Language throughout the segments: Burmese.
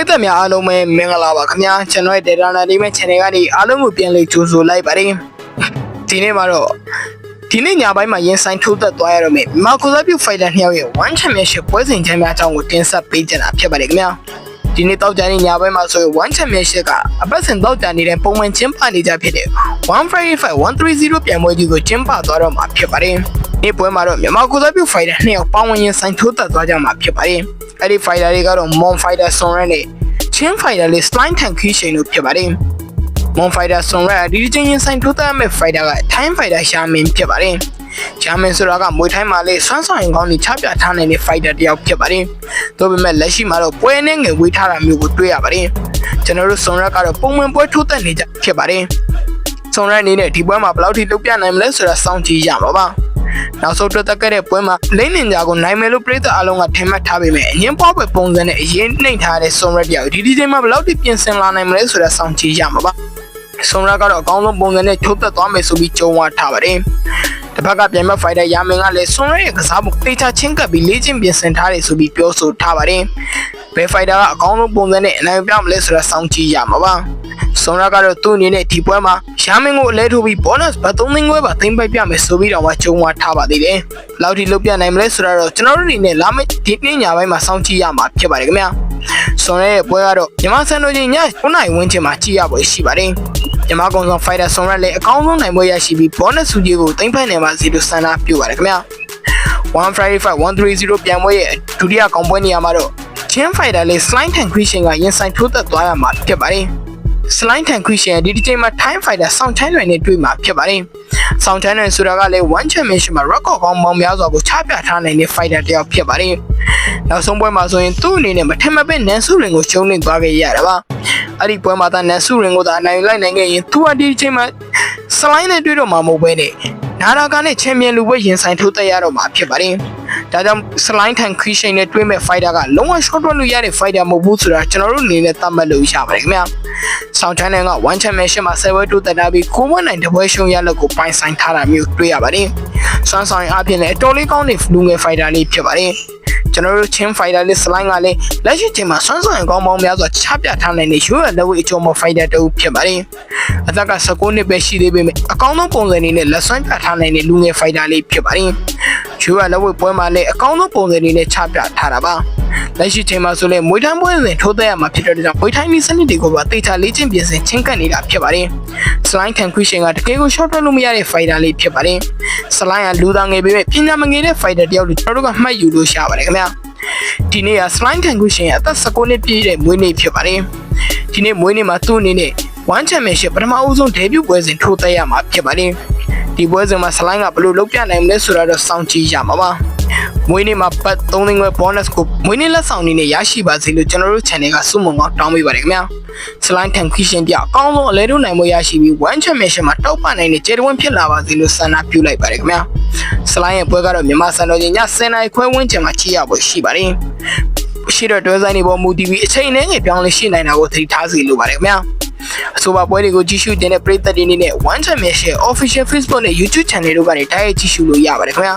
ရိသတ်များအားလုံးပဲမင်္ဂလာပါခင်ဗျာကျွန်တော်ရဲ့ Data Analytics Channel ကနေအားလုံးကိုပြန်လည်ကြိုဆိုလိုက်ပါတယ်ဒီနေ့မှာတော့ဒီနေ့ညပိုင်းမှာရင်ဆိုင်ထိုးသက်သွားရတော့မယ်မာကိုဇာပြု Fighter နှစ်ယောက်ရဲ့ One Championship ပွဲစဉ်ချမ်းများအကြောင်းကိုတင်ဆက်ပေးကြတာဖြစ်ပါတယ်ခင်ဗျာဒီနေ့တောက်ကြနေညပိုင်းမှာဆိုရင် One Championship ကအပတ်စဉ်တောက်ကြနေတဲ့ပုံမှန်ကျင်းပနေကြဖြစ်တဲ့1 Friday Fight 130ပြန်ပွဲကြီးကိုကျင်းပသွားတော့မှာဖြစ်ပါတယ် ဒီပွဲမှာတော့မြန်မာကိုဇာပြု Fighter နှစ်ယောက်ပေါင်းဝင်ရင်ဆိုင်ထိုးသက်သွားကြမှာဖြစ်ပါတယ်အဲ့ဒီ Fighter တွေကတော့ Mon Fighter Sonran နဲ့ချင်းဖိုင်တာလေး slime tank ခီးရှင်လို့ဖြစ်ပါတယ်။ Mon Fighter ဆွန်ရဒီချင်းချင်းဆိုင်ထိုးတဲ့မဲ့ fighter က Time Fighter ရှာမင်းဖြစ်ပါတယ်။ရှာမင်းဆိုတာကမွေထိုင်းမှာလေးစွမ်းဆောင်ရင်ကောင်းနေချပြထားနိုင်တဲ့ fighter တစ်ယောက်ဖြစ်ပါတယ်။ဒါပေမဲ့လက်ရှိမှာတော့ပွဲနဲ့ငယ်ဝေးထားတာမျိုးကိုတွေ့ရပါတယ်။ကျွန်တော်တို့ဆွန်ရကတော့ပုံမှန်ပွဲထိုးတဲ့နေကြဖြစ်ပါတယ်။ဆွန်ရအနေနဲ့ဒီပွဲမှာဘယ်လောက်ထိလုပ်ပြနိုင်မလဲဆိုတာစောင့်ကြည့်ရမှာပါ။ နောက်ဆုံးတွေ့တက်ခဲ့တဲ့ပွဲမှာလိမ့်နင်ဂျာကိုနိုင်မယ်လို့ပြည်သက်အလုံးကထင်မှတ်ထားပေမဲ့အရင်ပေါ့ပဲပုံစံနဲ့အရင်နှိမ့်ထားတဲ့ဆွန်ရက်တယောက်ဒီဒီချိန်မှာဘယ်လောက်ထိပြင်ဆင်လာနိုင်မလဲဆိုတာစောင့်ကြည့်ရမှာပါဆွန်ရက်ကတော့အကောင်းဆုံးပုံစံနဲ့ထုတ်သက်သွားမယ်ဆိုပြီးကြုံဝါထားပါတယ်တစ်ဖက်ကပြန်မဲ့ဖိုင်တာယာမင်ကလည်းဆွန်ရက်ရဲ့ကစားမှုတေချာချင်းကပ်ပြီးလေ့ကျင့်ပြင်ဆင်ထားတယ်ဆိုပြီးပြောဆိုထားပါတယ်ဘယ်ဖိုင်တာကအကောင်းဆုံးပုံစံနဲ့အနိုင်ပြမလဲဆိုတာစောင့်ကြည့်ရမှာပါ ဆွန်ရကတော့သူ့အနေနဲ့ဒီပွဲမှာရှာမင်းကိုအလဲထိုးပြီး bonus ဘတ်3သိန်းခွဲပါသိမ်းပိုက်ပြမယ်ဆိုပြီးတော့မှကြုံဝါထားပါသေးတယ်။လောက်ထိလုတ်ပြနိုင်မလဲဆိုတော့ကျွန်တော်တို့အနေနဲ့လာမယ့်ဒီနေ့ညပိုင်းမှာစောင့်ကြည့်ရမှာဖြစ်ပါတယ်ခင်ဗျာ။ဆွန်ရရဲ့ပွဲကတော့မြန်မာစံတော်ချိန်ည9နာရီဝန်းကျင်မှာကြည့်ရပွဲရှိပါတယ်။မြန်မာကောင်ဆောင် fighter ဆွန်ရလည်းအကောင်းဆုံးနိုင်ပွဲရရှိပြီး bonus စုကြီးကိုသိမ်းပိုက်နိုင်ပါစေလို့ဆန္ဒပြုပါတယ်ခင်ဗျာ။1 Friday Fight 130ပြန်ပွဲရဲ့ဒုတိယကောင်ပွဲနေရာမှာတော့ချင်း fighter လေး slime tank creation ကရင်ဆိုင်ထိုးသက်သွားရမှာဖြစ်ပါတယ်။ slime tank creation ဒီဒီချိန်မှာ time fighter sound channel တွေနဲ့တွေ့မှာဖြစ်ပါတယ်။ sound channel ဆိုတာကလည်း one championship မှာ record ကောင်းပေါင်းများစွာကိုချပြထားနိုင်တဲ့ fighter တစ်ယောက်ဖြစ်ပါတယ်။နောက်ဆုံးပွဲမှာဆိုရင်သူ့အနေနဲ့မထင်မှတ်ပဲနန်စုရင်ကိုရှုံးနေသွားခဲ့ရတာပါ။အဲ့ဒီပွဲမှာသာနန်စုရင်ကိုသာအနိုင်လိုက်နိုင်ခဲ့ရင်သူဟာဒီချိန်မှာ slime နဲ့တွေ့တော့မှာမဟုတ်ပဲနဲ့နာရာကနဲ့ချန်ပီယံလူပွဲရင်ဆိုင်ထိုးတက်ရတော့မှာဖြစ်ပါတယ်။ ဒါကြောင့် slime tank creation နဲ့တွေ့မဲ့ fighter ကလုံးဝ short ထွက်လို့ရတဲ့ fighter မဟုတ်ဘူးဆိုတာကျွန်တော်တို့အနေနဲ့သတ်မှတ်လို့ရပါတယ်ခင်ဗျာ။ Sound Channel က One Championship မှာ7 2တက်တာပြီးကိုမနိုင်တပွဲရှုံးရလက်ကိုပိုင်ဆိုင်ထားတာမျိုးတွေ့ရပါတယ်။စွမ်းဆောင်ရင်အပြင်လည်းအတော်လေးကောင်းတဲ့လူငယ် fighter လေးဖြစ်ပါတယ်။ကျွန်တော်တို့ချင်း fighter လေး slime ကလည်းလက်ရှိချိန်မှာစွမ်းဆောင်ရင်ကောင်းပေါင်းများစွာချပြထားနိုင်တဲ့ရွေးရလက်ဝဲအချို့မ fighter တူဖြစ်ပါတယ်။အသက်က19နှစ်ပဲရှိသေးပေမဲ့အကောင်းဆုံးပုံစံအနေနဲ့လက်စွမ်းပြထားနိုင်တဲ့လူငယ် fighter လေးဖြစ်ပါတယ်။ ရွေးရလက်ဝဲပွဲမှာလည်းအကောင်းဆုံးပုံစံအနေနဲ့ချပြထားတာပါ။လက်ရှိချိန်မှာဆိုလည်းမွေးထမ်းပွဲစဉ်ထိုးသက်ရမှာဖြစ်တဲ့ကြောင့်မွေးထိုင်းနည်းစနစ်တွေကိုပါတေချာလေ့ကျင့်ပြင်ဆင်ချင်းကပ်နေတာဖြစ်ပါတယ်။ slime can creation ကတကယ်ကို short ထွက်လို့မရတဲ့ fighter လေးဖြစ်ပါတယ်။ slime ကလူသားငယ်ပေမဲ့ပညာမငယ်တဲ့ fighter တယောက်လို့ကျွန်တော်တို့ကမှတ်ယူလို့ရပါတယ်ခင်ဗျာ။ဒီနေ့က slime can creation ရဲ့အသက်19နှစ်ပြည့်တဲ့မွေးနေ့ဖြစ်ပါတယ်။ဒီနေ့မွေးနေ့မှာသူ့အနေနဲ့ one championship ပထမအဦးဆုံး debut ပွဲစဉ်ထိုးသက်ရမှာဖြစ်ပါတယ်။ ဒီပွဲစဉ်မှာ slime ကဘယ်လိုလုပ်ပြနိုင်မလဲဆိုတာတော့စောင့်ကြည့်ရမှာပါ။မွေးနေ့မှာပတ်3သိန်းခွဲ bonus ကိုမွေးနေ့လက်ဆောင်အနေနဲ့ရရှိပါစေလို့ကျွန်တော်တို့ channel ကစုမုံကောင်းတောင်းပေးပါတယ်ခင်ဗျာ slime tank creation ပြအကောင်းဆုံးအလဲတို့နိုင်မှုရရှိပြီး one championship မှာတောက်ပနိုင်တဲ့ကျေတဝင်းဖြစ်လာပါစေလို့ဆန္ဒပြုလိုက်ပါတယ်ခင်ဗျာ slime ရဲ့ပွဲကတော့မြန်မာစံတော်ချိန်ည10:00နာရီခွဲဝန်းကျင်မှာကြည့်ရဖို့ရှိပါတယ်ရှိတော့တွဲဆိုင်နေပေါ်မူတည်ပြီးအချိန်နဲ့ငယ်ပြောင်းလဲရှိနိုင်တာကိုသတိထားစီလိုပါတယ်ခင်ဗျာ အဆိုပါပွဲတွေကိုကြည့်ရှုတဲ့ပရိသတ်တွေအနေနဲ့ One Championship Official Facebook နဲ့ YouTube Channel တို့ကနေတိုက်ရိုက်ကြည့်ရှုလို့ရပါတယ်ခင်ဗျာ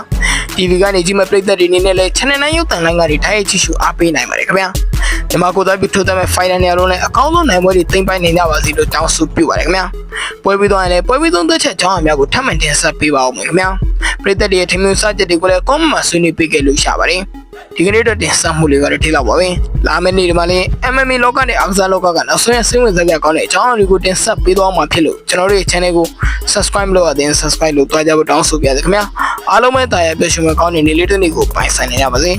TV ကနေကြည့်မဲ့ပရိသတ်တွေအနေနဲ့လည်း Channel 9ရုပ်သံလိုင်းကနေတိုက်ရိုက်ကြည့်ရှုအားပေးနိုင်ပါတယ်ခင်ဗျာဒီမှာကိုယ်သားပြီးထိုးသမဲ့ Final နေရာလုံးနဲ့အကောင်းဆုံးနိုင်ပွဲတွေတင်ပိုင်နေကြပါစေလို့တောင်းဆိုပြုပါတယ်ခင်ဗျာပွဲပြီးတော့လည်းပွဲပြီးသုံးသက်ချက်ကြောင်းအများကိုထပ်မံတင်ဆက်ပေးပါဦးမယ်ခင်ဗျာပရိသတ်တွေရဲ့ထင်မြင်စချက်တွေကိုလည်း comment မှာဆွေးနွေးပေးခဲ့လို့ရပါတယ် ဒီကနေ့တော့တင်ဆက်မှုလေးကတော့ထိလောက်ပါပဲလာမယ့်နေ့ဒီမှာလေး MMA လောကနဲ့အားကစားလောကကနောက်ဆုံးရစိတ်ဝင်စားကြကောင်းတဲ့အကြောင်းအရာတွေကိုတင်ဆက်ပေးသွားမှာဖြစ်လို့ကျွန်တော်တို့ရဲ့ channel ကို subscribe လုပ်ရတဲ့ subscribe လုပ်သွားကြဖို့တောင်းဆိုပါရစေခင်ဗျာအားလုံးပဲတာယာပြည့်စုံမဲ့ကောင်းတဲ့နေ့လေးတစ်နေ့ကိုပိုင်ဆိုင်နေကြပါစေ